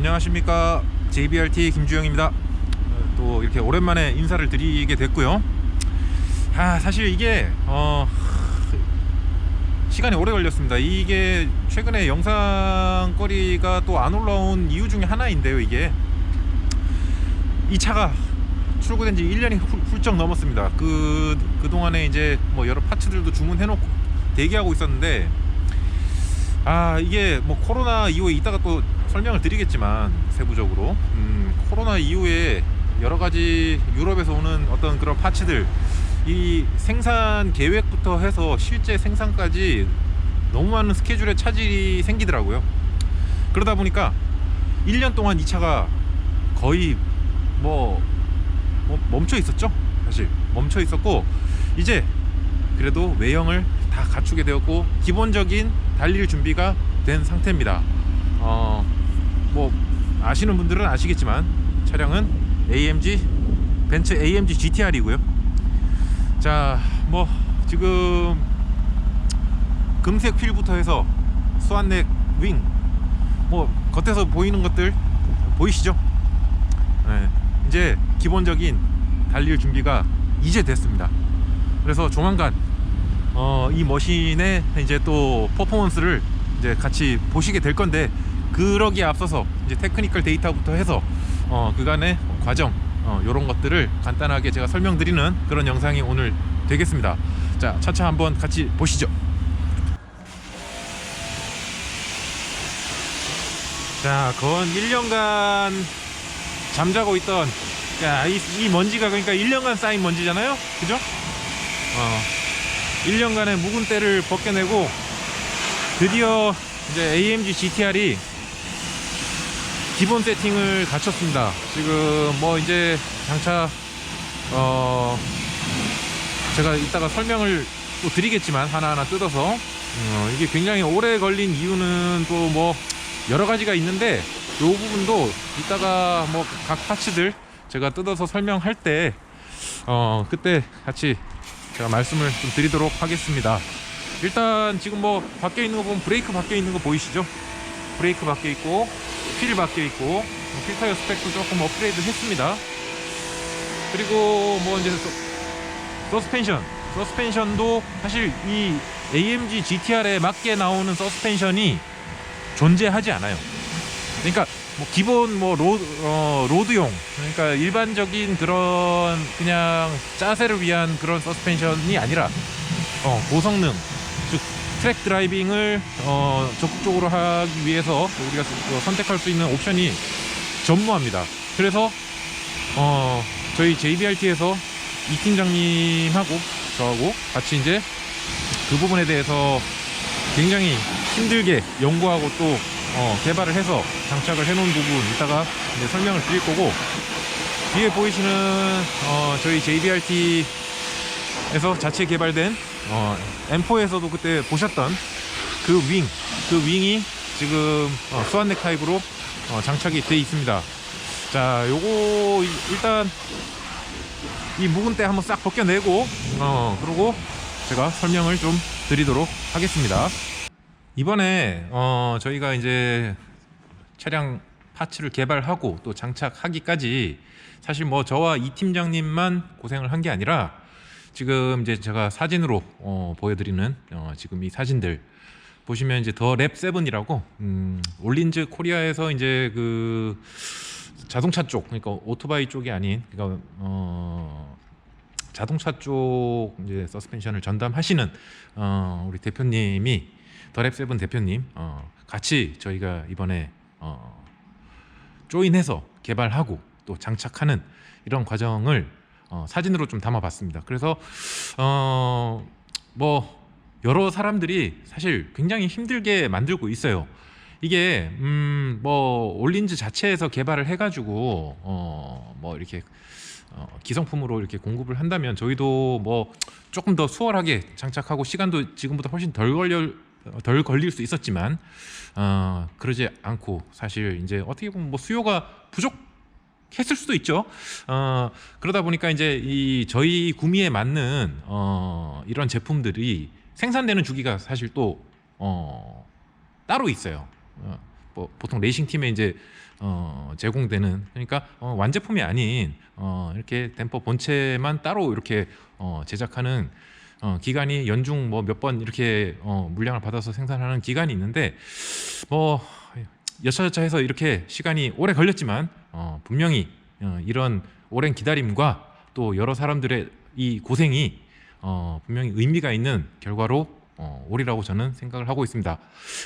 안녕하십니까 JBRT 김주영입니다. 어, 또 이렇게 오랜만에 인사를 드리게 됐고요. 아 사실 이게 어 시간이 오래 걸렸습니다. 이게 최근에 영상거리가 또 안 올라온 이유 중에 하나인데요. 이게 이 차가 출고된 지 1년이 훌쩍 넘었습니다. 그 그동안에 이제 뭐 여러 파츠들도 주문해 놓고 대기하고 있었는데 아 이게 뭐 코로나 이후에 이따가 또 설명을 드리겠지만 세부적으로 음, 코로나 이후에 여러 가지 유럽에서 오는 어떤 그런 파츠들 이 생산 계획부터 해서 실제 생산까지 너무 많은 스케줄에 차질이 생기더라고요. 그러다 보니까 1년 동안 이 차가 거의 뭐, 뭐 멈춰 있었죠. 사실 멈춰 있었고 이제 그래도 외형을 다 갖추게 되었고 기본적인 달릴 준비가 된 상태입니다. 어, 뭐 아시는 분들은 아시겠지만 차량은 AMG 벤츠 AMG GTR이고요. 자, 뭐 지금 금색 휠부터 해서 수완넥 윙, 뭐 겉에서 보이는 것들 보이시죠? 네, 이제 기본적인 달릴 준비가 이제 됐습니다. 그래서 조만간 어, 이 머신의 이제 또 퍼포먼스를 이제 같이 보시게 될 건데 그러기에 앞서서 이제 테크니컬 데이터부터 해서 어, 그간의 과정 어, 이런 것들을 간단하게 제가 설명드리는 그런 영상이 오늘 되겠습니다. 자, 차차 한번 같이 보시죠. 자, 건 1년간 잠자고 있던 야, 이, 이 먼지가 그러니까 1년간 쌓인 먼지잖아요. 그죠? 어, 1년간의 묵은 때를 벗겨내고 드디어 이제 AMG GTR이 기본 세팅을 갖췄습니다. 지금 뭐 이제 장차 어 제가 이따가 설명을 또 드리겠지만 하나하나 뜯어서 어, 이게 굉장히 오래 걸린 이유는 또 뭐 여러 가지가 있는데 이 부분도 이따가 뭐 각 파츠들 제가 뜯어서 설명할 때 어 그때 같이 제가 말씀을 좀 드리도록 하겠습니다. 일단 지금 뭐 밖에 있는 거 보면 브레이크 밖에 있는 거 보이시죠? 브레이크 밖에 있고 휠 밖에 있고 뭐 필터의 스펙도 조금 업그레이드 했습니다. 그리고 뭐 이제 서, 서스펜션 서스펜션도 사실 이 AMG GTR에 맞게 나오는 서스펜션이 존재하지 않아요. 그러니까 뭐 기본 뭐 로, 어, 로드용 그러니까 일반적인 그런 그냥 짜세를 위한 그런 서스펜션이 아니라 어, 고성능 즉 트랙 드라이빙을 어, 적극적으로 하기 위해서 우리가 스- 어, 선택할 수 있는 옵션이 전무합니다. 그래서 어, 저희 JBRT에서 이 팀장님하고 저하고 같이 이제 그 부분에 대해서 굉장히 힘들게 연구하고 또 어, 개발을 해서 장착을 해놓은 부분 이따가 이제 설명을 드릴 거고 뒤에 보이시는 어, 저희 JBRT에서 자체 개발된 어, M4에서도 그때 보셨던 그 윙, 그 윙이 지금 어, 수완넥 타입으로 어, 장착이 돼 있습니다. 자, 요거 이- 일단 이 묵은 때 한번 싹 벗겨내고 어, 그리고 제가 설명을 좀 드리도록 하겠습니다. 이번에 어, 저희가 이제 차량 파츠를 개발하고 또 장착하기까지 사실 뭐 저와 이 팀장님만 고생을 한 게 아니라 지금 이제 제가 사진으로 어, 보여드리는 어, 지금 이 사진들 보시면 이제 더 랩 세븐이라고 음, 올린즈 코리아에서 이제 그 자동차 쪽 그러니까 오토바이 쪽이 아닌 그러니까 어, 자동차 쪽 이제 서스펜션을 전담하시는 어, 우리 대표님이 더 랩 세븐 대표님 어, 같이 저희가 이번에 어, 조인해서 개발하고 또 장착하는 이런 과정을 어, 사진으로 좀 담아봤습니다. 그래서 어, 뭐 여러 사람들이 사실 굉장히 힘들게 만들고 있어요. 이게 음 뭐 올린즈 자체에서 개발을 해가지고 어 뭐 이렇게 어, 기성품으로 이렇게 공급을 한다면 저희도 뭐 조금 더 수월하게 장착하고 시간도 지금보다 훨씬 덜 걸려 덜 걸릴 수 있었지만 어, 그러지 않고 사실 이제 어떻게 보면 뭐 수요가 부족 했을 수도 있죠. 어, 그러다 보니까 이제 이 저희 구미에 맞는 어, 이런 제품들이 생산되는 주기가 사실 또 어, 따로 있어요. 어, 뭐 보통 레이싱 팀에 이제 어, 제공되는 그러니까 어, 완제품이 아닌 어, 이렇게 댐퍼 본체만 따로 이렇게 어, 제작하는 어, 기간이 연중 뭐 몇 번 이렇게 어, 물량을 받아서 생산하는 기간이 있는데 뭐 여차저차해서 이렇게 시간이 오래 걸렸지만 어, 분명히 어, 이런 오랜 기다림과 또 여러 사람들의 이 고생이 어, 분명히 의미가 있는 결과로 어, 오리라고 저는 생각을 하고 있습니다.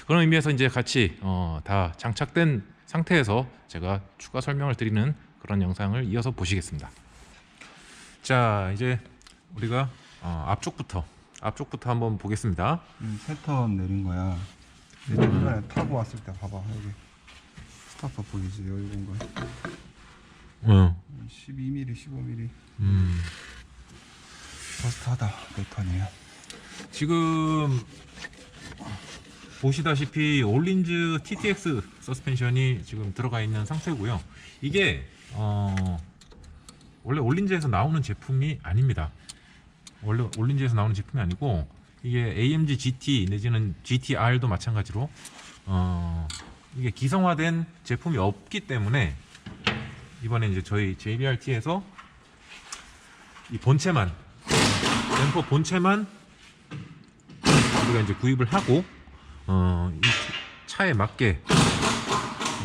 그런 의미에서 이제 같이 어, 다 장착된 상태에서 제가 추가 설명을 드리는 그런 영상을 이어서 보시겠습니다. 자 이제 우리가 어, 앞쪽부터 앞쪽부터 한번 보겠습니다. 음, 패턴 내린 거야. 예전에 타고 왔을 때 봐봐 여기 스타터 보이지 여기 본 거. 응. 12mm, 15mm 음. 버스트하다 패턴이야. 지금 보시다시피 올린즈 TTX 서스펜션이 지금 들어가 있는 상태고요. 이게 어, 원래 올린즈에서 나오는 제품이 아닙니다. 원래 올린즈에서 나오는 제품이 아니고 이게 AMG GT 내지는 GTR도 마찬가지로 어, 이게 기성화된 제품이 없기 때문에 이번에 이제 저희 JBRT에서 이 본체만 댐퍼 본체만 우리가 이제 구입을 하고 어, 이 차에 맞게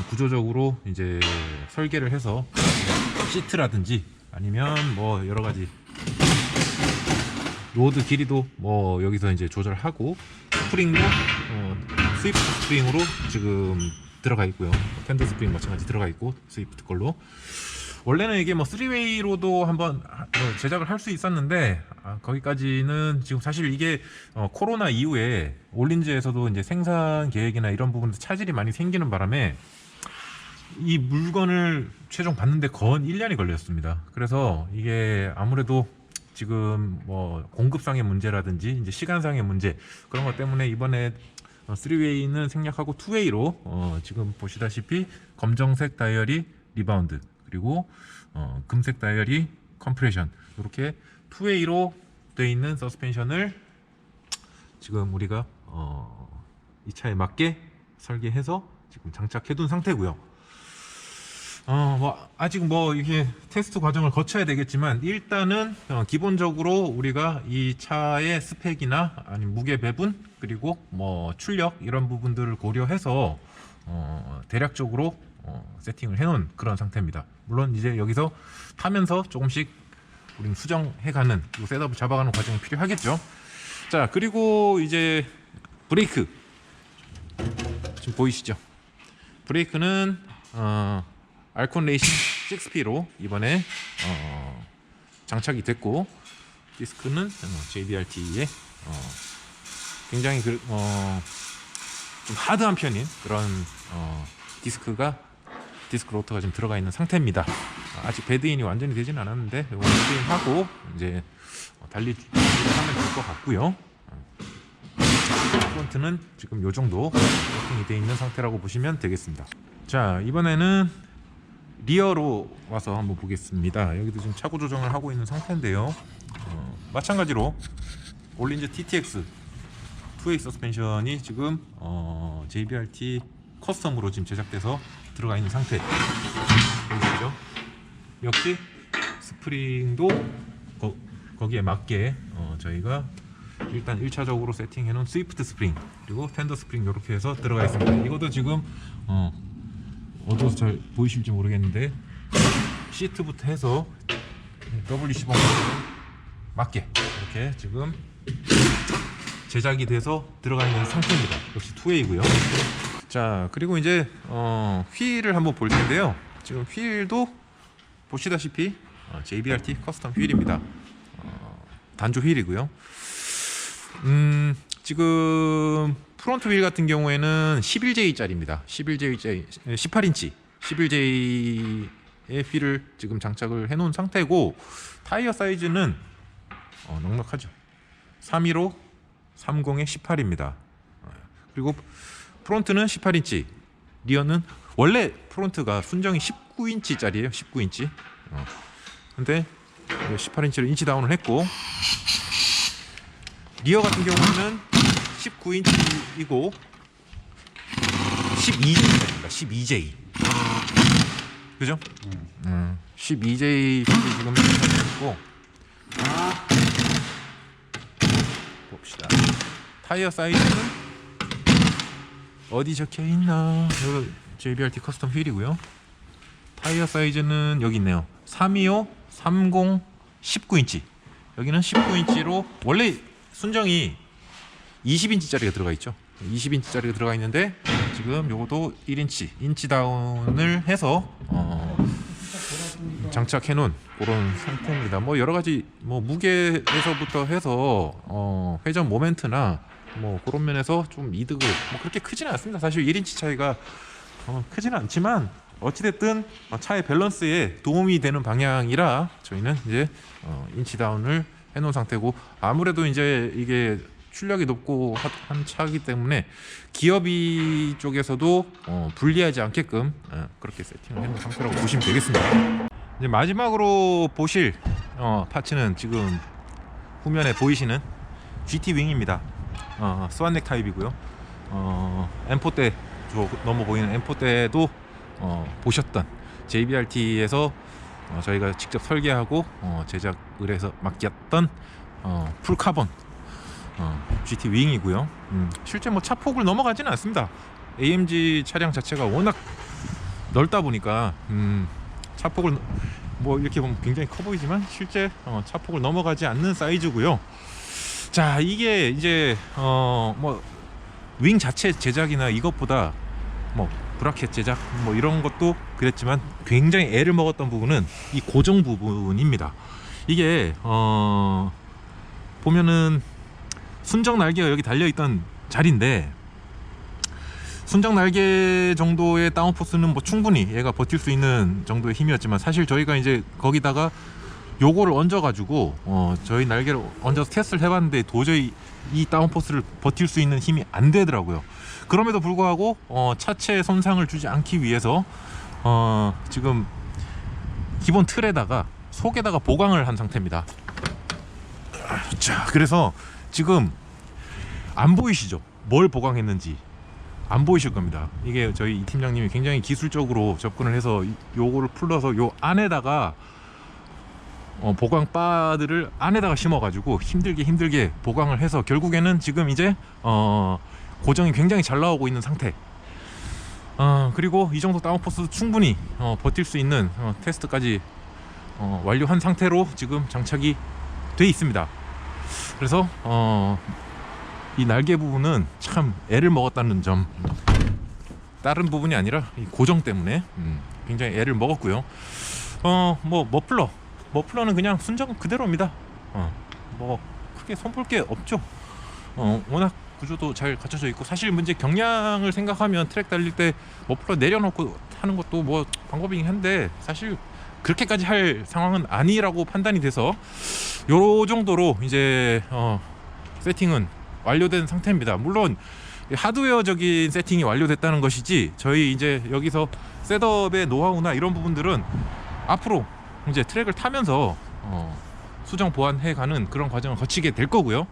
구조적으로 이제 설계를 해서 시트라든지 아니면 뭐 여러 가지 로드 길이도 뭐 여기서 이제 조절하고 스프링도 어, 스위프트 스프링으로 지금 들어가 있고요. 텐더 스프링 마찬가지 들어가 있고 스위프트 걸로 원래는 이게 뭐 3웨이로도 한번 하- 어, 제작을 할 수 있었는데 아, 거기까지는 지금 사실 이게 어, 코로나 이후에 올린즈에서도 이제 생산 계획이나 이런 부분에서 차질이 많이 생기는 바람에 이 물건을 최종 받는데 건 1년이 걸렸습니다. 그래서 이게 아무래도 지금 뭐 공급상의 문제라든지 이제 시간상의 문제 그런 것 때문에 이번에 어, 3웨이는 생략하고 2웨이로 어, 지금 보시다시피 검정색 다이얼이 리바운드 그리고 어, 금색 다이얼이 컴프레션 이렇게 2웨이로 돼 있는 서스펜션을 지금 우리가 어, 이 차에 맞게 설계해서 지금 장착해 둔 상태고요. 어, 뭐 아직 뭐 이게 테스트 과정을 거쳐야 되겠지만 일단은 어, 기본적으로 우리가 이 차의 스펙이나 아니 무게 배분 그리고 뭐 출력 이런 부분들을 고려해서 어, 대략적으로 어, 세팅을 해놓은 그런 상태입니다. 물론 이제 여기서 타면서 조금씩 우리는 수정해가는 그리고 셋업을 잡아가는 과정이 필요하겠죠. 자 그리고 이제 브레이크 지금 보이시죠? 브레이크는 어, 알콘 레이싱 6P로 이번에 어, 장착이 됐고 디스크는 어, JBRT의 어, 굉장히 그, 어, 좀 하드한 편인 그런 어, 디스크가 디스크 로터가 지금 들어가 있는 상태입니다. 아, 아직 배드인이 완전히 되진 않았는데 이거 배드인하고 이제 어, 달리 하면 될 것 같고요. 프론트는 지금 요 정도 세팅이 되어 있는 상태라고 보시면 되겠습니다. 자 이번에는 리어로 와서 한번 보겠습니다. 여기도 지금 차고 조정을 하고 있는 상태인데요. 어, 마찬가지로 올린즈 TTX 2웨이 서스펜션이 지금 어, JBRT 커스텀으로 지금 제작돼서 들어가 있는 상태. 보이시죠? 역시 스프링도 거, 거기에 맞게 어, 저희가 일단 1차적으로 세팅해 놓은 스위프트 스프링 그리고 텐더 스프링 이렇게 해서 들어가 있습니다. 이것도 지금 어, 어두워서 잘 보이실지 모르겠는데 시트부터 해서 WC 방식에 맞게 이렇게 지금 제작이 돼서 들어가 있는 상태입니다. 역시 투웨이고요. 자 그리고 이제 어, 휠을 한번 볼 텐데요. 지금 휠도 보시다시피 어, JBRT 커스텀 휠입니다. 어, 단조 휠이고요. 음, 지금 프론트 휠 같은 경우에는 11J짜리입니다. 11J, 18인치 11J의 휠을 지금 장착을 해놓은 상태고 타이어 사이즈는 어, 넉넉하죠. 315, 30에 18입니다. 그리고 프론트는 18인치, 리어는 원래 프론트가 순정이 19인치짜리예요. 19인치. 어. 근데 18인치로 인치 다운을 했고 리어 같은 경우는 19인치이고 12인치 12J. 그죠? 음. 음, 12J 휠이 지금 있고 봅시다. 타이어 사이즈는 어디 적혀 있나? 이거 JBRT 커스텀 휠이고요. 타이어 사이즈는 여기 있네요. 325, 30, 19인치. 여기는 19인치로 원래 순정이 20인치짜리가 들어가 있죠. 20인치짜리가 들어가 있는데 지금 요것도 1인치 인치 다운을 해서 어, 장착해 놓은 그런 상태입니다. 뭐 여러 가지 뭐 무게에서부터 해서 어, 회전 모멘트나 뭐 그런 면에서 좀 이득을 뭐 그렇게 크지는 않습니다. 사실 1인치 차이가 어, 크지는 않지만 어찌됐든 어, 차의 밸런스에 도움이 되는 방향이라 저희는 이제 어, 인치 다운을 해놓은 상태고 아무래도 이제 이게 출력이 높고 하- 한 차이기 때문에 기어비 쪽에서도 어, 불리하지 않게끔 어, 그렇게 세팅을 해놓은 상태라고 보시면 되겠습니다. 이제 마지막으로 보실 어, 파츠는 지금 후면에 보이시는 GT 윙입니다. 어, 스완넥 타입이고요. 어, M4 때저 넘어 보이는 M4 때도 어, 보셨던 JBRT에서 어, 저희가 직접 설계하고 어, 제작 을 해서 맡겼던 어, 풀카본 어, GT 윙이고요. 음, 실제 뭐 차폭을 넘어가지는 않습니다. AMG 차량 자체가 워낙 넓다 보니까 음, 차폭을 넘- 뭐 이렇게 보면 굉장히 커 보이지만 실제 어, 차폭을 넘어가지 않는 사이즈고요. 자 이게 이제 어 뭐 윙 자체 제작이나 이것보다 뭐 브라켓 제작 뭐 이런 것도 그랬지만 굉장히 애를 먹었던 부분은 이 고정 부분입니다. 이게 어 보면은 순정 날개가 여기 달려 있던 자리인데 순정 날개 정도의 다운포스는 뭐 충분히 얘가 버틸 수 있는 정도의 힘이었지만 사실 저희가 이제 거기다가 요거를 얹어 가지고 어 저희 날개를 얹어서 테스트를 해봤는데 도저히 이 다운포스를 버틸 수 있는 힘이 안 되더라고요. 그럼에도 불구하고 어 차체에 손상을 주지 않기 위해서 어 지금 기본 틀에다가 속에다가 보강을 한 상태입니다. 자, 그래서 지금 안 보이시죠? 뭘 보강했는지 안 보이실 겁니다. 이게 저희 이 팀장님이 굉장히 기술적으로 접근을 해서 이- 요거를 풀러서 요 안에다가 어, 보강 바들을 안에다가 심어 가지고 힘들게 힘들게 보강을 해서 결국에는 지금 이제 어, 고정이 굉장히 잘 나오고 있는 상태. 어, 그리고 이 정도 다운포스 충분히 어, 버틸 수 있는 어, 테스트까지 어, 완료한 상태로 지금 장착이 돼 있습니다. 그래서 어, 이 날개 부분은 참 애를 먹었다는 점. 다른 부분이 아니라 이 고정 때문에 음, 굉장히 애를 먹었고요. 어, 뭐 머플러, 머플러는 그냥 순정 그대로입니다. 어, 뭐 크게 손볼 게 없죠. 어, 워낙 구조도 잘 갖춰져 있고 사실 문제 경량을 생각하면 트랙 달릴 때 머플러 내려놓고 하는 것도 뭐 방법이긴 한데 사실 그렇게까지 할 상황은 아니라고 판단이 돼서 요 정도로 이제 어, 세팅은 완료된 상태입니다. 물론 이 하드웨어적인 세팅이 완료됐다는 것이지 저희 이제 여기서 셋업의 노하우나 이런 부분들은 앞으로 이제 트랙을 타면서 어, 수정 보완해 가는 그런 과정을 거치게 될 거고요.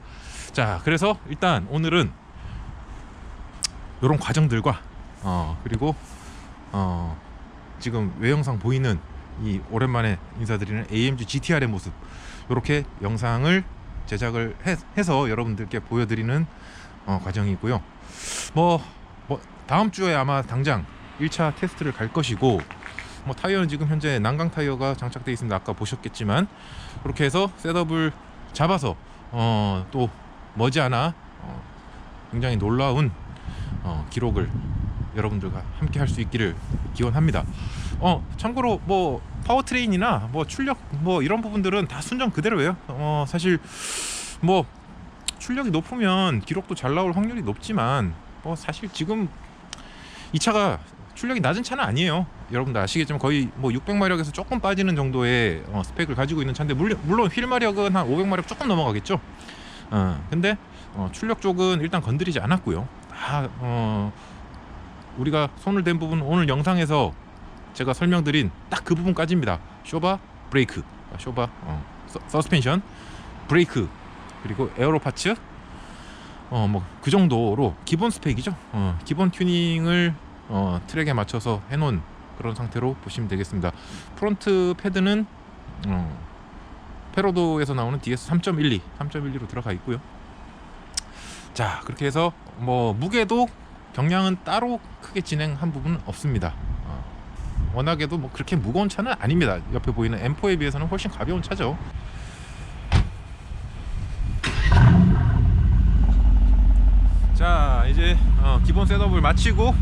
자, 그래서 일단 오늘은 이런 과정들과 어, 그리고 어, 지금 외영상 보이는 이 오랜만에 인사드리는 AMG GTR의 모습 이렇게 영상을 제작을 해, 해서 여러분들께 보여드리는 어, 과정이고요. 뭐, 뭐 다음 주에 아마 당장 1차 테스트를 갈 것이고 뭐 타이어는 지금 현재 난강 타이어가 장착되어 있습니다. 아까 보셨겠지만 그렇게 해서 셋업을 잡아서 어, 또 머지않아 어, 굉장히 놀라운 어, 기록을 여러분들과 함께 할 수 있기를 기원합니다. 어 참고로 뭐 파워트레인이나 뭐 출력 뭐 이런 부분들은 다 순정 그대로예요. 어 사실 뭐 출력이 높으면 기록도 잘 나올 확률이 높지만 뭐 사실 지금 이 차가 출력이 낮은 차는 아니에요. 여러분들 아시겠지만 거의 뭐 600마력에서 조금 빠지는 정도의 어, 스펙을 가지고 있는 차인데 물론 물론 휠 마력은 한 500마력 조금 넘어가겠죠. 어 근데 어, 출력 쪽은 일단 건드리지 않았고요. 다 어, 우리가 손을 댄 부분 오늘 영상에서 제가 설명드린 딱 그 부분까지입니다. 쇼바, 브레이크, 아, 쇼바, 어, 서, 서스펜션, 브레이크, 그리고 에어로 파츠, 어 뭐 그 정도로 기본 스펙이죠. 어, 기본 튜닝을 어, 트랙에 맞춰서 해놓은 그런 상태로 보시면 되겠습니다. 프론트 패드는 어, 페로도에서 나오는 DS 3.12, 3.12로 들어가 있고요. 자 그렇게 해서 뭐 무게도 경량은 따로 크게 진행한 부분은 없습니다. 어, 워낙에도 뭐 그렇게 무거운 차는 아닙니다. 옆에 보이는 M4에 비해서는 훨씬 가벼운 차죠. 자 이제 어, 기본 셋업을 마치고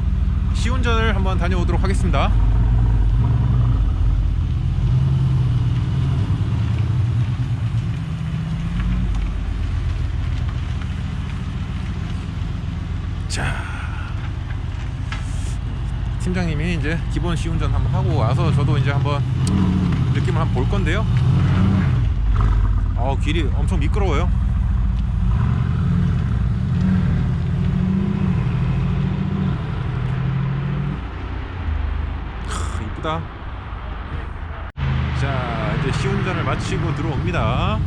시운전을 한번 다녀오도록 하겠습니다. 자 팀장님이 이제 기본 시운전 한번 하고 와서 저도 이제 한번 느낌을 한번 볼 건데요. 어 길이 엄청 미끄러워요. 크, 이쁘다. 자 이제 시운전을 마치고 들어옵니다.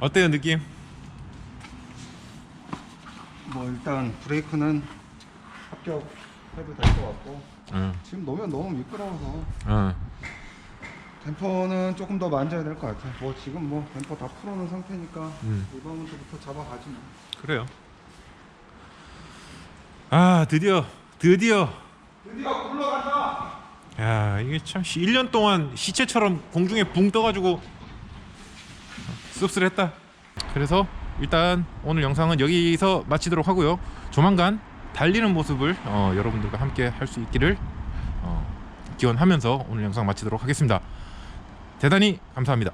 어때요 느낌? 뭐 일단 브레이크는 합격해도 될 것 같고 응, 지금 놓으면 너무 미끄러워서 응. 댐퍼는 조금 더 만져야 될 것 같아. 뭐 지금 뭐 댐퍼 다 풀어놓은 상태니까 음. 이번부터 잡아가지 뭐. 그래요. 아 드디어 드디어 드디어 굴러간다. 야 이게 참 1년 동안 시체처럼 공중에 붕 떠가지고 씁쓸했다. 그래서 일단 오늘 영상은 여기서 마치도록 하고요. 조만간 달리는 모습을 어, 여러분들과 함께 할 수 있기를 어, 기원하면서 오늘 영상 마치도록 하겠습니다. 대단히 감사합니다.